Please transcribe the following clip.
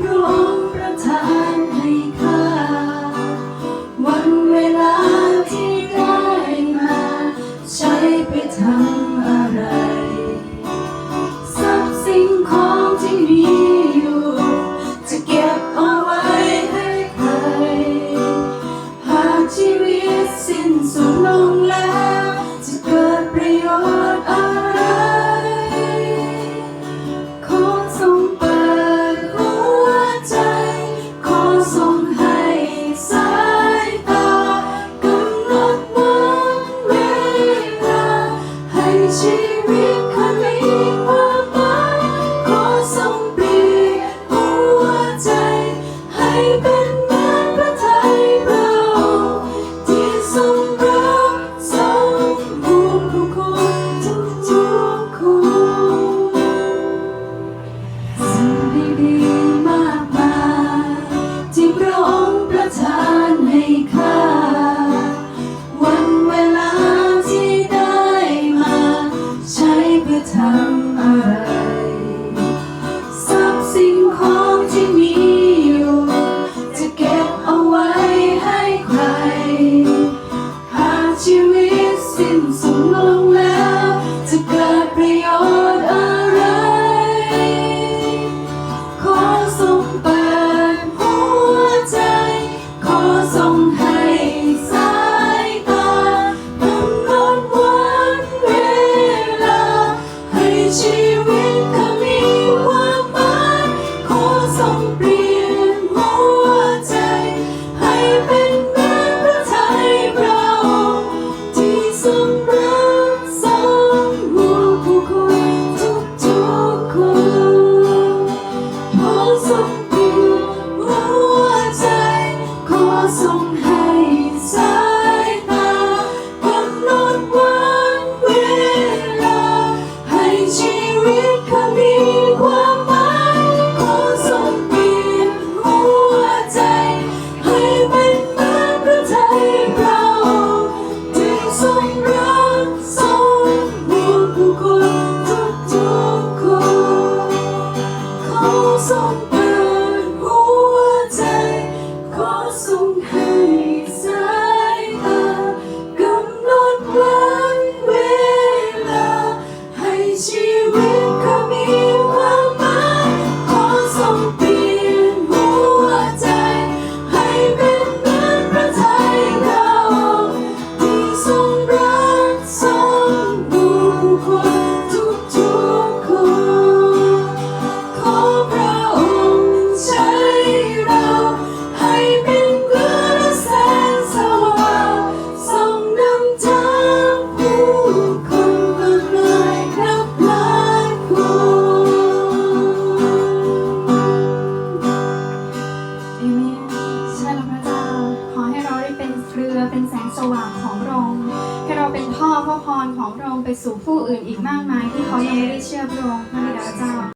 พระองประทานให้ข้า วันเวลาที่ได้มา ใช้ไปทำ Thank you. ากของพระองค์ให้เราเป็นพ่อพระพรของพระองค์ไปสู่ผู้อื่นอีกมากมายที่เขายังไม่ได้เชื่อพระองค์พระบิดาเจ้า